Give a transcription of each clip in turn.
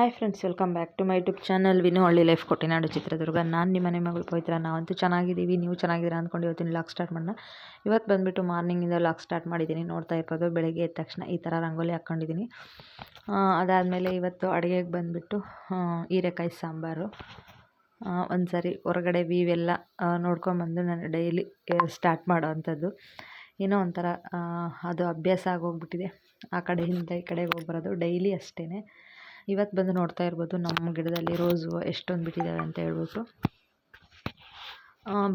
Hi friends welcome back to my YouTube channel Vinu ಹಳ್ಳಿ life ಕೊಟ್ಟಿನಾಡು Chitradurga ನಾನು ನಿಮ್ಮ ಮನೆ ಮಗಳು ಪವಿತ್ರ. ನಾವಂತೂ ಚೆನ್ನಾಗಿದ್ದೀವಿ, ನೀವು ಚೆನ್ನಾಗಿದ್ದೀರಾ ಅಂದ್ಕೊಂಡು ಇವತ್ತಿನ ಲಾಕ್ ಸ್ಟಾರ್ಟ್ ಮಾಡೋಣ. ಇವತ್ತು ಬಂದುಬಿಟ್ಟು ಮಾರ್ನಿಂಗಿಂದ ಲಾಕ್ ಸ್ಟಾರ್ಟ್ ಮಾಡಿದ್ದೀನಿ. ನೋಡ್ತಾ ಇರ್ಬೋದು, ಬೆಳಗ್ಗೆ ಎದ್ದ ತಕ್ಷಣ ಈ ಥರ ರಂಗೋಲಿ ಹಾಕ್ಕೊಂಡಿದ್ದೀನಿ. ಅದಾದಮೇಲೆ ಇವತ್ತು ಅಡುಗೆಗೆ ಬಂದುಬಿಟ್ಟು ಹೀರೆಕಾಯಿ ಸಾಂಬಾರು. ಒಂದು ಸಾರಿ ಹೊರಗಡೆ ವೀವೆಲ್ಲ ನೋಡ್ಕೊಂಬಂದು ನಾನು ಡೈಲಿ ಸ್ಟಾರ್ಟ್ ಮಾಡೋ ಅಂಥದ್ದು ಏನೋ ಒಂಥರ ಅದು ಅಭ್ಯಾಸ ಆಗೋಗ್ಬಿಟ್ಟಿದೆ. ಆ ಕಡೆಯಿಂದ ಈ ಕಡೆಗೆ ಹೋಗ್ಬರೋದು. ಡೈಲಿ ಅಷ್ಟೇ ಇವತ್ತು ಬಂದು ನೋಡ್ತಾ ಇರ್ಬೋದು. ನಮ್ಮ ಗಿಡದಲ್ಲಿ ರೋಸು ಎಷ್ಟೊಂದು ಬಿಟ್ಟಿದ್ದಾವೆ ಅಂತ ಹೇಳ್ಬಿಟ್ಟು.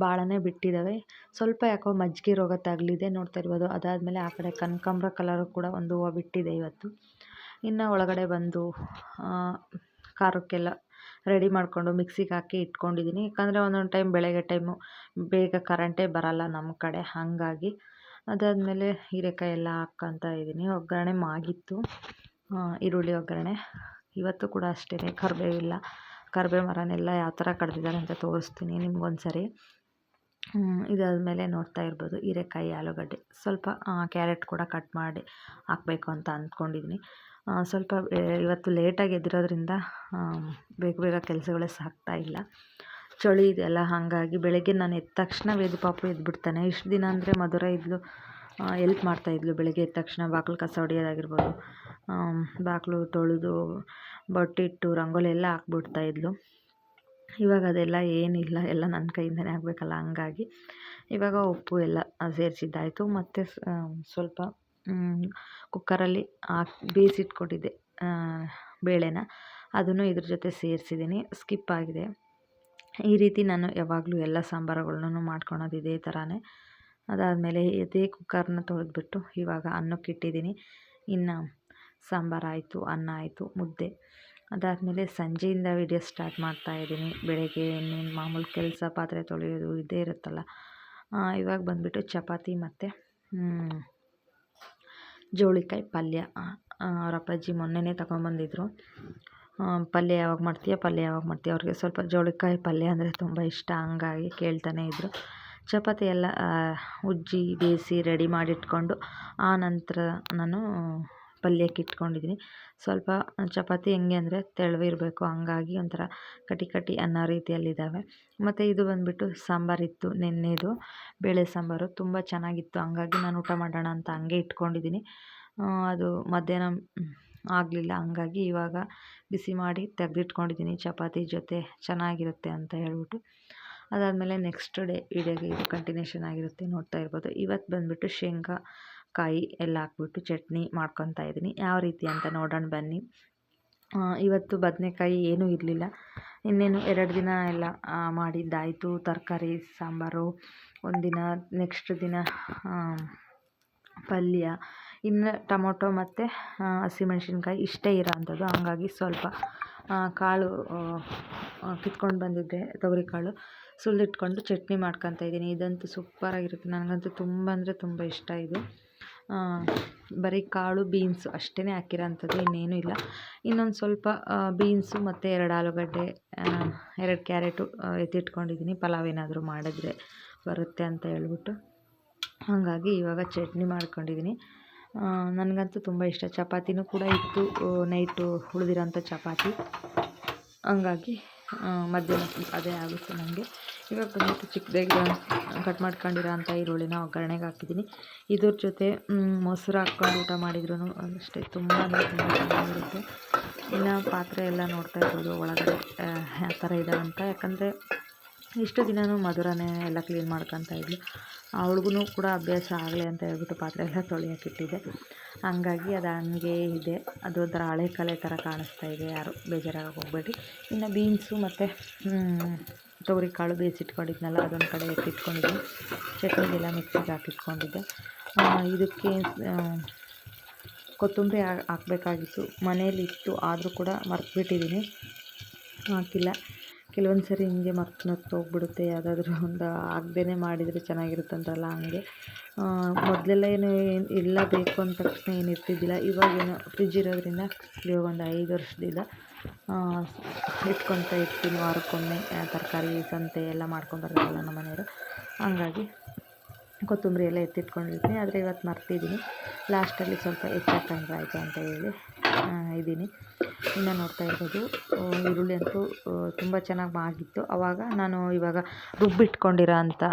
ಭಾಳನೇ ಬಿಟ್ಟಿದ್ದಾವೆ. ಸ್ವಲ್ಪ ಯಾಕೋ ಮಜ್ಜಿಗೆ ರೋಗ ತಗಲಿದೆ ನೋಡ್ತಾ ಇರ್ಬೋದು. ಅದಾದಮೇಲೆ ಆ ಕಡೆ ಕನಕಾಂಬ್ರ ಕಲರು ಕೂಡ ಒಂದು ಹೂವು ಬಿಟ್ಟಿದೆ ಇವತ್ತು. ಇನ್ನು ಒಳಗಡೆ ಬಂದು ಖಾರಕ್ಕೆಲ್ಲ ರೆಡಿ ಮಾಡಿಕೊಂಡು ಮಿಕ್ಸಿಗೆ ಹಾಕಿ ಇಟ್ಕೊಂಡಿದ್ದೀನಿ. ಯಾಕಂದರೆ ಒಂದೊಂದು ಟೈಮ್ ಬೆಳಗ್ಗೆ ಟೈಮು ಬೇಗ ಕರೆಂಟೇ ಬರಲ್ಲ ನಮ್ಮ ಕಡೆ. ಹಾಗಾಗಿ ಅದಾದಮೇಲೆ ಹೀರೆಕಾಯಿ ಎಲ್ಲ ಹಾಕ್ಕೊತಾ ಇದ್ದೀನಿ. ಒಗ್ಗರಣೆ ಮಾಗಿತ್ತು. ಈರುಳ್ಳಿ ಒಗ್ಗರಣೆ. ಇವತ್ತು ಕೂಡ ಅಷ್ಟೇ ಕರಿಬೇವಿಲ್ಲ ಕರಿಬೇವು ಮರನೆಲ್ಲ ಯಾವ ಥರ ಕಡ್ದಿದ್ದಾರೆ ಅಂತ ತೋರಿಸ್ತೀನಿ ನಿಮ್ಗೊಂದು ಸರಿ ಇದಾದಮೇಲೆ ನೋಡ್ತಾ ಇರ್ಬೋದು. ಹೀರೆಕಾಯಿ, ಆಲೂಗಡ್ಡೆ. ಸ್ವಲ್ಪ ಕ್ಯಾರೆಟ್ ಕೂಡ ಕಟ್ ಮಾಡಿ ಹಾಕಬೇಕು ಅಂತ ಅಂದ್ಕೊಂಡಿದ್ದೀನಿ ಸ್ವಲ್ಪ ಇವತ್ತು ಲೇಟಾಗಿ ಎದ್ದಿರೋದ್ರಿಂದ ಬೇಗ ಬೇಗ ಕೆಲಸಗಳೇ ಸಾಕ್ತಾಯಿಲ್ಲ ಚಳಿ ಇದೆಯಲ್ಲ, ಹಾಗಾಗಿ ಬೆಳಗ್ಗೆ ನಾನು ಎದ್ದ ತಕ್ಷಣ ವೇದು ಪಾಪು ಎದ್ಬಿಡ್ತಾನೆ. ಇಷ್ಟು ದಿನ ಅಂದರೆ ಮಧುರ ಇದ್ಲು ಎಲ್ಪ್ ಮಾಡ್ತಾಯಿದ್ಲು ಬೆಳಗ್ಗೆ ಎದ್ದ ತಕ್ಷಣ. ಬಾಗಿಲು ಕಸ ಹೊಡಿಯೋದಾಗಿರ್ಬೋದು. ಬಾಗಿಲು ತೊಳೆದು ಬೊಟ್ಟಿಟ್ಟು ರಂಗೋಲಿ ಎಲ್ಲ ಇದ್ಲು. ಇವಾಗ ಅದೆಲ್ಲ ಏನಿಲ್ಲ, ಎಲ್ಲ ನನ್ನ ಕೈಯಿಂದನೇ ಆಗಬೇಕಲ್ಲ ಹಂಗಾಗಿ. ಇವಾಗ ಉಪ್ಪು ಎಲ್ಲ ಸೇರಿಸಿದ್ದಾಯಿತು. ಮತ್ತು ಸ್ವಲ್ಪ ಕುಕ್ಕರಲ್ಲಿ ಹಾಕಿ, ಬೇಯಿಸಿಟ್ಕೊಂಡಿದ್ದೆ ಬೇಳೆನ. ಅದನ್ನು ಇದ್ರ ಜೊತೆ ಸೇರಿಸಿದ್ದೀನಿ. ಸ್ಕಿಪ್ ಆಗಿದೆ. ಈ ರೀತಿ ನಾನು ಯಾವಾಗಲೂ ಎಲ್ಲ ಸಾಂಬಾರುಗಳ್ನೂ ಮಾಡ್ಕೊಳೋದು ಇದೇ ಥರನೇ. ಅದಾದಮೇಲೆ ಇದೇ ಕುಕ್ಕರ್ನ ತೊಳೆದ್ಬಿಟ್ಟು ಇವಾಗ ಅನ್ನಕ್ಕೆ ಇಟ್ಟಿದ್ದೀನಿ. ಇನ್ನು ಸಾಂಬಾರಾಯಿತು, ಅನ್ನ ಆಯಿತು, ಮುದ್ದೆ. ಅದಾದಮೇಲೆ ಸಂಜೆಯಿಂದ ವೀಡಿಯೋ ಸ್ಟಾರ್ಟ್ ಮಾಡ್ತಾಯಿದ್ದೀನಿ ಬೆಳಗ್ಗೆ ಇನ್ನೇನು ಮಾಮೂಲು ಕೆಲಸ, ಪಾತ್ರೆ ತೊಳೆಯೋದು ಇದೇ ಇರುತ್ತಲ್ಲ. ಇವಾಗ ಬಂದುಬಿಟ್ಟು ಚಪಾತಿ ಮತ್ತು ಜೋಳಿಕಾಯಿ ಪಲ್ಯ. ಅವ್ರ ಅಪ್ಪಾಜಿ ಮೊನ್ನೆನೇ ತಗೊಂಬಂದಿದ್ರು. ಪಲ್ಯ ಯಾವಾಗ ಮಾಡ್ತೀಯ, ಪಲ್ಯ ಯಾವಾಗ ಮಾಡ್ತೀಯ? ಅವ್ರಿಗೆ ಸ್ವಲ್ಪ ಜೋಳಿಕಾಯಿ ಪಲ್ಯ ಅಂದರೆ ತುಂಬ ಇಷ್ಟ. ಹಂಗಾಗಿ ಕೇಳ್ತಾನೆ ಇದ್ದರು ಚಪಾತಿ ಎಲ್ಲ ಉಜ್ಜಿ, ಬೇಯಿಸಿ ರೆಡಿ ಮಾಡಿಟ್ಕೊಂಡು, ಆ ನಂತರ ನಾನು ಪಲ್ಯಕ್ಕೆ ಇಟ್ಕೊಂಡಿದ್ದೀನಿ. ಸ್ವಲ್ಪ ಚಪಾತಿ ಹೆಂಗೆ ಅಂದರೆ ತೆಳುವಿರಬೇಕು ಹಂಗಾಗಿ ಒಂಥರ ಕಟಿ ಕಟಿ ಅನ್ನೋ ರೀತಿಯಲ್ಲಿದ್ದಾವೆ. ಮತ್ತು ಇದು ಬಂದುಬಿಟ್ಟು ಸಾಂಬಾರಿತ್ತು ನೆನ್ನೆದು. ಬೇಳೆ ಸಾಂಬಾರು ತುಂಬ ಚೆನ್ನಾಗಿತ್ತು. ಹಂಗಾಗಿ ನಾನು ಊಟ ಮಾಡೋಣ ಅಂತ ಹಂಗೆ ಇಟ್ಕೊಂಡಿದ್ದೀನಿ. ಅದು ಮಧ್ಯಾಹ್ನ ಆಗಲಿಲ್ಲ. ಹಂಗಾಗಿ ಇವಾಗ ಬಿಸಿ ಮಾಡಿ ತೆಗೆದಿಟ್ಕೊಂಡಿದ್ದೀನಿ. ಚಪಾತಿ ಜೊತೆ ಚೆನ್ನಾಗಿರುತ್ತೆ ಅಂತ ಹೇಳ್ಬಿಟ್ಟು. ಅದಾದಮೇಲೆ ನೆಕ್ಸ್ಟ್ ಡೇ ವಿಡಿಯೋಗೆ ಇದು ಕಂಟಿನ್ಯೂಷನ್ ಆಗಿರುತ್ತೆ ನೋಡ್ತಾ ಇರ್ಬೋದು. ಇವತ್ತು ಬಂದುಬಿಟ್ಟು ಶೇಂಗಾ ಕಾಯಿ ಎಲ್ಲ ಹಾಕ್ಬಿಟ್ಟು ಚಟ್ನಿ ಮಾಡ್ಕೊತಾ ಇದ್ದೀನಿ. ಯಾವ ರೀತಿ ಅಂತ ನೋಡೋಣ ಬನ್ನಿ. ಇವತ್ತು ಬದನೆಕಾಯಿ ಏನೂ ಇರಲಿಲ್ಲ. ಇನ್ನೇನು ಎರಡು ದಿನ ಎಲ್ಲ ಮಾಡಿದ್ದಾಯಿತು. ತರಕಾರಿ, ಸಾಂಬಾರು, ಒಂದಿನ ನೆಕ್ಸ್ಟ್ ದಿನ ಪಲ್ಯ. ಇನ್ನು ಟೊಮೊಟೊ ಮತ್ತು ಹಸಿಮೆಣ್ಸಿನ್ಕಾಯಿ ಇಷ್ಟೇ ಇರೋ ಅಂಥದ್ದು. ಹಂಗಾಗಿ ಸ್ವಲ್ಪ ಕಾಳು ಕಿತ್ಕೊಂಡು ಬಂದಿದ್ದೆ ತೊಗರಿ ಕಾಳು. ಸುಲಿದಿಟ್ಕೊಂಡು ಚಟ್ನಿ ಮಾಡ್ಕೊತಾ ಇದ್ದೀನಿ. ಇದಂತೂ ಸೂಪರಾಗಿರುತ್ತೆ. ನನಗಂತೂ ತುಂಬ ಅಂದರೆ ತುಂಬ ಇಷ್ಟ ಇದು. ಬರೀ ಕಾಳು, ಬೀನ್ಸು ಅಷ್ಟೇ ಹಾಕಿರೋ ಅಂಥದ್ದು ಇನ್ನೇನೂ ಇಲ್ಲ. ಇನ್ನೊಂದು ಸ್ವಲ್ಪ ಬೀನ್ಸು ಮತ್ತು ಎರಡು ಆಲೂಗಡ್ಡೆ ಎರಡು ಕ್ಯಾರೆಟು ಎತ್ತಿಟ್ಕೊಂಡಿದ್ದೀನಿ. ಪಲಾವ್ ಏನಾದರೂ ಮಾಡಿದ್ರೆ ಬರುತ್ತೆ ಅಂತ ಹೇಳ್ಬಿಟ್ಟು. ಹಾಗಾಗಿ ಇವಾಗ ಚಟ್ನಿ ಮಾಡ್ಕೊಂಡಿದ್ದೀನಿ. ನನಗಂತೂ ತುಂಬ ಇಷ್ಟ. ಚಪಾತಿನೂ ಕೂಡ ಇತ್ತು ನೈಟು ಉಳಿದಿರೋಂಥ ಚಪಾತಿ. ಹಂಗಾಗಿ ಮಧ್ಯಾಹ್ನ ಅದೇ ಆಗುತ್ತೆ ನನಗೆ. ಇವಾಗ ಬಂದ್ಬಿಟ್ಟು ಚಿಕ್ಕದಾಗಿ ಕಟ್ ಮಾಡ್ಕೊಂಡಿರೋ ಅಂಥ ಈರುಳ್ಳಿನ ಒಗ್ಗರಣೆಗೆ ಹಾಕಿದ್ದೀನಿ. ಇದ್ರ ಜೊತೆ ಮೊಸರು ಹಾಕ್ಕೊಂಡು ಊಟ ಮಾಡಿದ್ರು ಅಷ್ಟೇ ತುಂಬ ತುಂಬ ಚೆನ್ನಾಗಿರುತ್ತೆ. ಇನ್ನು ಪಾತ್ರೆ ಎಲ್ಲ ನೋಡ್ತಾ ಇರ್ಬೋದು ಒಳಗಡೆ ಯಾವ ಥರ ಇದೆ ಅಂತ. ಯಾಕಂದರೆ ಇಷ್ಟು ದಿನವೂ ಮಧುರನೇ ಎಲ್ಲ ಕ್ಲೀನ್ ಮಾಡ್ಕೊತಾ ಇದ್ಲು. ಅವಳಿಗೂ ಕೂಡ ಅಭ್ಯಾಸ ಆಗಲಿ ಅಂತ ಹೇಳ್ಬಿಟ್ಟು ಪಾತ್ರೆ ಎಲ್ಲ ತೊಳೆಯೋಕ್ಕಿಟ್ಟಿದ್ದೆ ಹಂಗಾಗಿ ಅದು ಹಂಗೆ ಇದೆ. ಅದು ಒಂಥರ ಹಳೆ ಕಲೆ ಥರ ಕಾಣಿಸ್ತಾ ಇದೆ. ಯಾರು ಬೇಜಾರಾಗಿ ಹೋಗ್ಬೇಡಿ. ಇನ್ನು ಬೀನ್ಸು ಮತ್ತು ತೊಗರಿ ಕಾಳು ಬೇಯಿಸಿಟ್ಕೊಂಡಿದ್ನಲ್ಲ ಅದೊಂದು ಕಡೆ ಎತ್ತಿಟ್ಕೊಂಡಿದ್ದೆ ಚಟ್ನಿಗೆಲ್ಲ ಮಿಕ್ಸಿಗೆ ಹಾಕಿಟ್ಕೊಂಡಿದ್ದೆ. ಇದಕ್ಕೆ ಕೊತ್ತಂಬರಿ ಹಾಕಬೇಕಾಗಿತ್ತು. ಮನೇಲಿತ್ತು ಆದರೂ ಕೂಡ ಮರ್ತುಬಿಟ್ಟಿದ್ದೀನಿ ಹಾಕಿಲ್ಲ. ಕೆಲವೊಂದು ಸರಿ ಹಿಂಗೆ ಮರ್ತು ಹೋಗ್ಬಿಡುತ್ತೆ. ಯಾವುದಾದ್ರೂ ಒಂದು ಆಗದೇ ಮಾಡಿದರೆ ಚೆನ್ನಾಗಿರುತ್ತಂತಲ್ಲ ಹಂಗೆ. ಮೊದಲೆಲ್ಲ ಏನು ಏನು ಎಲ್ಲ ಬೇಕು ಅಂದ ತಕ್ಷಣ ಏನು ಇರ್ತಿದ್ದಿಲ್ಲ. ಇವಾಗೇನು ಫ್ರಿಜ್ ಇರೋದ್ರಿಂದ, ಇವಾಗ ಒಂದು ಐದು ವರ್ಷದಿಂದ ಇಟ್ಕೊತಾ ಇರ್ತೀನಿ ವಾರಕ್ಕೊಮ್ಮೆ. ತರಕಾರಿ, ಸಂತೆ ಎಲ್ಲ ಮಾಡ್ಕೊಂಡು ಬರ್ತಾರಲ್ಲ ನಮ್ಮ ಮನೆಯವರು. ಹಂಗಾಗಿ ಕೊತ್ತಂಬರಿ ಎಲ್ಲ ಎತ್ತಿಟ್ಕೊಂಡಿರ್ತೀನಿ. ಆದರೆ ಇವತ್ತು ಮರ್ತಿದ್ದೀನಿ. ಲಾಸ್ಟಲ್ಲಿ ಸ್ವಲ್ಪ ಹೆಚ್ಚಾಕಂಡ್ರೆ ಆಯಿತು ಅಂತ ಹೇಳಿ ಇದ್ದೀನಿ. ಇನ್ನು ನೋಡ್ತಾ ಇರ್ಬೋದು ಈರುಳ್ಳಿ ಅಂತೂ ತುಂಬ ಚೆನ್ನಾಗಿ ಆಗಿತ್ತು ಆವಾಗ ನಾನು ಇವಾಗ ರುಬ್ಬಿಟ್ಕೊಂಡಿರೋ ಅಂಥ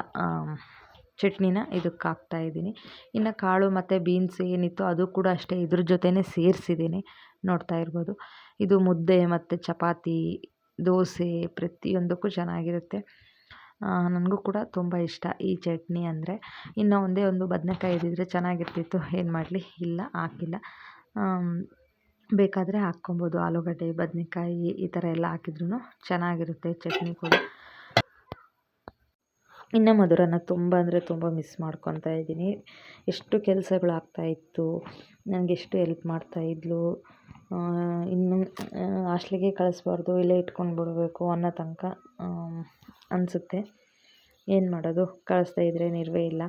ಚಟ್ನಿನ ಇದಕ್ಕೆ ಹಾಕ್ತಾ ಇದ್ದೀನಿ. ಇನ್ನು ಕಾಳು ಮತ್ತು ಬೀನ್ಸ್ ಏನಿತ್ತು ಅದು ಕೂಡ ಅಷ್ಟೇ ಇದ್ರ ಜೊತೆನೇ ಸೇರಿಸಿದ್ದೀನಿ. ನೋಡ್ತಾ ಇರ್ಬೋದು. ಇದು ಮುದ್ದೆ ಮತ್ತು ಚಪಾತಿ, ದೋಸೆ ಪ್ರತಿಯೊಂದಕ್ಕೂ ಚೆನ್ನಾಗಿರುತ್ತೆ. ನನಗೂ ಕೂಡ ತುಂಬ ಇಷ್ಟ ಈ ಚಟ್ನಿ ಅಂದರೆ. ಇನ್ನು ಒಂದೇ ಒಂದು ಬದನೇಕಾಯಿ ಇದ್ದಿದ್ರೆ ಚೆನ್ನಾಗಿರ್ತಿತ್ತು. ಏನು ಮಾಡಲಿ? ಇಲ್ಲ, ಹಾಕಿಲ್ಲ. ಬೇಕಾದರೆ ಹಾಕ್ಕೊಬೋದು. ಆಲೂಗಡ್ಡೆ, ಬದನೇಕಾಯಿ ಈ ಥರ ಎಲ್ಲ ಹಾಕಿದ್ರೂ ಚೆನ್ನಾಗಿರುತ್ತೆ ಚಟ್ನಿ ಕೂಡ. ಇನ್ನು ಮಧುರನ ತುಂಬ ಅಂದರೆ ತುಂಬ ಮಿಸ್ ಮಾಡ್ಕೊತಾ ಇದ್ದೀನಿ. ಎಷ್ಟು ಕೆಲಸಗಳು ಆಗ್ತಾಯಿತ್ತು ನನಗೆ ಎಷ್ಟು ಎಲ್ಪ್ ಮಾಡ್ತಾಯಿದ್ಲು ಇನ್ನು ಹಾಸ್ಟ್ಲಿಗೆ ಕಳಿಸ್ಬಾರ್ದು, ಇಲ್ಲೇ ಇಟ್ಕೊಂಡು ಬಿಡಬೇಕು ಅನ್ನೋ ತನಕ ಅನಿಸುತ್ತೆ. ಏನು ಮಾಡೋದು? ಕಳಿಸ್ತಾ ಇದ್ದರೆ ನಿರ್ವೇ ಇಲ್ಲ.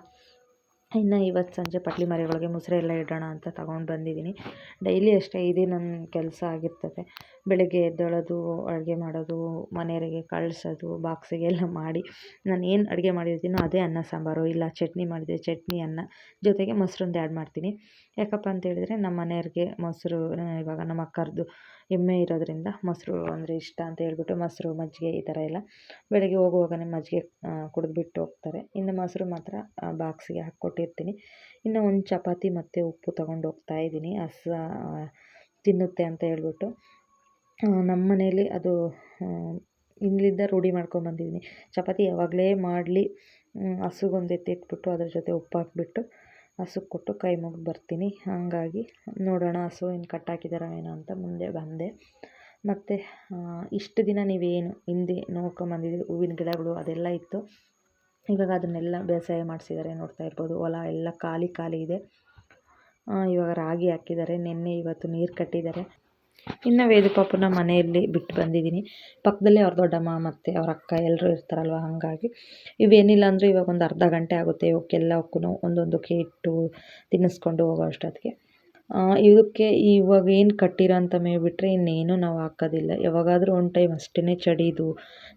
ಇನ್ನು ಇವತ್ತು ಸಂಜೆ ಪಟ್ಲಿ ಮರಿಗಳಿಗೆ ಮೊಸರು ಎಲ್ಲ ಇಡೋಣ ಅಂತ ತಗೊಂಡು ಬಂದಿದ್ದೀನಿ. ಡೈಲಿ ಅಷ್ಟೇ ಇದೇ ನನ್ನ ಕೆಲಸ ಆಗಿರ್ತದೆ. ಬೆಳಗ್ಗೆ ಎದ್ದೇಳೋದು, ಅಡುಗೆ ಮಾಡೋದು, ಮನೆಯವರಿಗೆ ಕಳಿಸೋದು, ಬಾಕ್ಸಿಗೆ ಎಲ್ಲ ಮಾಡಿ ನಾನು ಏನು ಅಡುಗೆ ಮಾಡಿರ್ತೀನೋ ಅದೇ ಅನ್ನ, ಸಾಂಬಾರು, ಇಲ್ಲ ಚಟ್ನಿ ಮಾಡಿದರೆ ಚಟ್ನಿ, ಅನ್ನ, ಜೊತೆಗೆ ಮೊಸರೊಂದು ಆ್ಯಡ್ ಮಾಡ್ತೀನಿ. ಯಾಕಪ್ಪ ಅಂತ ಹೇಳಿದ್ರೆ ನಮ್ಮ ಮನೆಯವ್ರಿಗೆ ಮೊಸರು, ಇವಾಗ ನಮ್ಮ ಅಕ್ಕರದು ಎಮ್ಮೆ ಇರೋದರಿಂದ ಮೊಸರು ಅಂದರೆ ಇಷ್ಟ ಅಂತ ಹೇಳ್ಬಿಟ್ಟು ಮೊಸರು, ಮಜ್ಜಿಗೆ ಈ ಥರ ಎಲ್ಲ ಬೆಳಗ್ಗೆ ಹೋಗುವಾಗನೇ ಮಜ್ಜಿಗೆ ಕುಡಿದ್ಬಿಟ್ಟು ಹೋಗ್ತಾರೆ. ಇನ್ನು ಮೊಸರು ಮಾತ್ರ ಬಾಕ್ಸಿಗೆ ಹಾಕ್ಕೊಟ್ಟಿರ್ತೀನಿ. ಇನ್ನು ಒಂದು ಚಪಾತಿ ಮತ್ತು ಉಪ್ಪು ತೊಗೊಂಡು ಹೋಗ್ತಾ ಇದ್ದೀನಿ. ಹಸ ತಿನ್ನುತ್ತೆ ಅಂತ ಹೇಳ್ಬಿಟ್ಟು ನಮ್ಮ ಮನೇಲಿ ಅದು ಇಲ್ಲಿಂದ ರೂಢಿ ಮಾಡ್ಕೊಂಬಂದಿದ್ದೀನಿ ಚಪಾತಿ ಯಾವಾಗಲೇ ಮಾಡಲಿ ಹಸುಗೊಂದು ಎತ್ತಿಟ್ಬಿಟ್ಟು ಅದ್ರ ಜೊತೆ ಉಪ್ಪು ಹಾಕ್ಬಿಟ್ಟು ಹಸುಗೆ ಕೊಟ್ಟು ಕೈ ಮುಗಿದು ಬರ್ತೀನಿ. ಹಾಗಾಗಿ ನೋಡೋಣ ಹಸು ಏನು ಕಟ್ಟಾಕಿದಾರೋ ಏನೋ ಅಂತ ಮುಂದೆ ಬಂದೆ. ಮತ್ತು ಇಷ್ಟು ದಿನ ನೀವೇನು ಹಿಂದೆ ನೋಡ್ಕೊಂಬಂದಿದ್ದೀರಿ ಹೂವಿನ ಗಿಡಗಳು ಅದೆಲ್ಲ ಇತ್ತು. ಇವಾಗ ಅದನ್ನೆಲ್ಲ ಬೇಸಾಯ ಮಾಡಿಸಿದ್ದಾರೆ ನೋಡ್ತಾ ಇರ್ಬೋದು. ಹೊಲ ಎಲ್ಲ ಖಾಲಿ ಖಾಲಿ ಇದೆ. ಇವಾಗ ರಾಗಿ ಹಾಕಿದ್ದಾರೆ ನಿನ್ನೆ ಇವತ್ತು ನೀರು ಕಟ್ಟಿದ್ದಾರೆ ಇನ್ನು ವೇದ ಪಾಪನ ಮನೆಯಲ್ಲಿ ಬಿಟ್ಟು ಬಂದಿದ್ದೀನಿ. ಪಕ್ಕದಲ್ಲೇ ಅವ್ರ ದೊಡ್ಡಮ್ಮ ಮತ್ತು ಅವ್ರ ಅಕ್ಕ ಎಲ್ಲರೂ ಇರ್ತಾರಲ್ವ, ಹಾಗಾಗಿ. ಇವೇನಿಲ್ಲ ಅಂದರೂ ಇವಾಗ ಒಂದು ಅರ್ಧ ಗಂಟೆ ಆಗುತ್ತೆ ಇವಕ್ಕೆಲ್ಲಕ್ಕೂ ಒಂದೊಂದಕ್ಕೆ ಇಟ್ಟು ತಿನ್ನಿಸ್ಕೊಂಡು ಹೋಗೋ ಅಷ್ಟೊತ್ತಿಗೆ. ಇದಕ್ಕೆ ಇವಾಗ ಏನು ಕಟ್ಟಿರೋ ಅಂತ ಮೇವು ಬಿಟ್ಟರೆ ಇನ್ನೇನು ನಾವು ಹಾಕೋದಿಲ್ಲ. ಯಾವಾಗಾದರೂ ಒಂದು ಟೈಮ್ ಅಷ್ಟೇ ಚಡಿದು,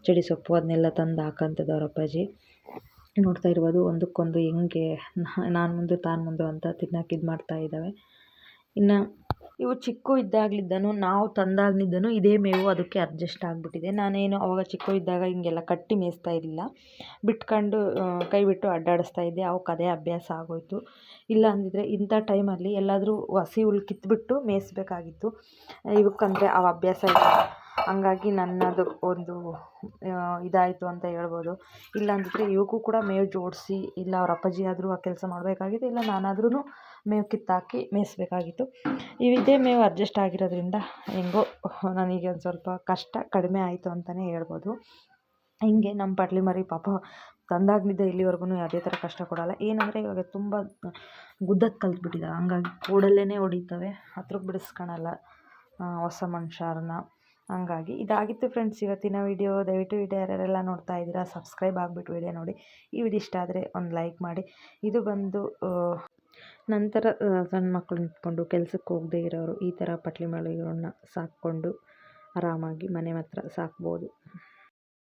ಚಡಿ ಸೊಪ್ಪು ಅದನ್ನೆಲ್ಲ ತಂದು ಹಾಕೋಂಥದ್ದು ಅವ್ರ ಅಪ್ಪಾಜಿ. ನೋಡ್ತಾ ಇರ್ಬೋದು, ಒಂದಕ್ಕೊಂದು ಹೆಂಗೆ ನಾನು ಮುಂದೆ ತಾನು ಮುಂದೆ ಅಂತ ತಿನ್ನೋಕೆ ಇದು ಮಾಡ್ತಾ ಇದ್ದಾವೆ. ಇನ್ನು ಇವು ಚಿಕ್ಕ ಇದ್ದಾಗಲಿದ್ದನು ನಾವು ತಂದಾಗ್ಲಿಂದನೂ ಇದೇ ಮೇವು ಅದಕ್ಕೆ ಅಡ್ಜಸ್ಟ್ ಆಗಿಬಿಟ್ಟಿದೆ. ನಾನೇನು ಅವಾಗ ಚಿಕ್ಕ ಇದ್ದಾಗ ಹಿಂಗೆಲ್ಲ ಕಟ್ಟಿ ಮೇಯಿಸ್ತಾ ಇರಲಿಲ್ಲ. ಬಿಟ್ಕೊಂಡು ಕೈ ಬಿಟ್ಟು ಅಡ್ಡಾಡಿಸ್ತಾ ಇದ್ದೆ. ಅವಕ್ಕೆ ಅದೇ ಅಭ್ಯಾಸ ಆಗೋಯಿತು. ಇಲ್ಲ ಅಂದಿದ್ರೆ ಇಂಥ ಟೈಮಲ್ಲಿ ಎಲ್ಲಾದರೂ ಹಸಿ ಹುಲ್ಲು ಕಿತ್ಬಿಟ್ಟು ಮೇಯಿಸ್ಬೇಕಾಗಿತ್ತು. ಇವಕ್ಕಂದರೆ ಆ ಅಭ್ಯಾಸ ಇಲ್ಲ. ಹಂಗಾಗಿ ನನ್ನದು ಒಂದು ಇದಾಯಿತು ಅಂತ ಹೇಳ್ಬೋದು. ಇಲ್ಲ ಇವಕ್ಕೂ ಕೂಡ ಮೇವು ಜೋಡಿಸಿ, ಇಲ್ಲ ಅವ್ರ ಅಪ್ಪಾಜಿ ಆದರೂ ಆ ಕೆಲಸ ಮಾಡಬೇಕಾಗಿತ್ತು ಇಲ್ಲ ನಾನಾದ್ರೂ ಮೇವು ಕಿತ್ತಾಕಿ ಮೇಯಿಸ್ಬೇಕಾಗಿತ್ತು ಇವಿದೇ ಮೇವು ಅಡ್ಜಸ್ಟ್ ಆಗಿರೋದ್ರಿಂದ ಹೆಂಗೋ ನನಗೆ ಒಂದು ಸ್ವಲ್ಪ ಕಷ್ಟ ಕಡಿಮೆ ಆಯಿತು ಅಂತಲೇ ಹೇಳ್ಬೋದು. ಹಿಂಗೆ ನಮ್ಮ ಪಡ್ಲಿ ಮರಿ ಪಾಪ ತಂದಾಗಲಿದ್ದ ಇಲ್ಲಿವರೆಗೂ ಯಾವುದೇ ಥರ ಕಷ್ಟ ಕೊಡೋಲ್ಲ. ಏನಂದರೆ ಇವಾಗ ತುಂಬ ಗುದ್ದಕ್ಕೆ ಕಲ್ತ್ಬಿಟ್ಟಿದೆ ಹಂಗಾಗಿ ಕೂಡಲೇ ಹೊಡಿತವೆ. ಹತ್ರಕ್ಕೆ ಬಿಡಿಸ್ಕೊಳಲ್ಲ ಹೊಸ ಮನುಷ್ಯರನ್ನ. ಹಂಗಾಗಿ ಇದಾಗಿತ್ತು ಫ್ರೆಂಡ್ಸ್ ಇವತ್ತಿನ ವಿಡಿಯೋ ದಯವಿಟ್ಟು ವಿಡಿಯೋ ಯಾರ್ಯಾರೆಲ್ಲ ನೋಡ್ತಾ ಇದ್ದೀರಾ ಸಬ್ಸ್ಕ್ರೈಬ್ ಆಗಿಬಿಟ್ಟು ವೀಡಿಯೋ ನೋಡಿ. ಈ ವಿಡಿಯೋ ಇಷ್ಟ ಆದರೆ ಒಂದು ಲೈಕ್ ಮಾಡಿ. ಇದು ಬಂದು ನಂತರ ಸಣ್ಣ ಮಕ್ಕಳು ಇಟ್ಕೊಂಡು ಕೆಲ್ಸಕ್ಕೆ ಹೋಗದೇ ಇರೋರು ಈ ಥರ ಪಟ್ಲಿ ಮರಿಗಳನ್ನ ಸಾಕ್ಕೊಂಡು ಆರಾಮಾಗಿ ಮನೆ ಹತ್ರ ಸಾಕ್ಬೋದು.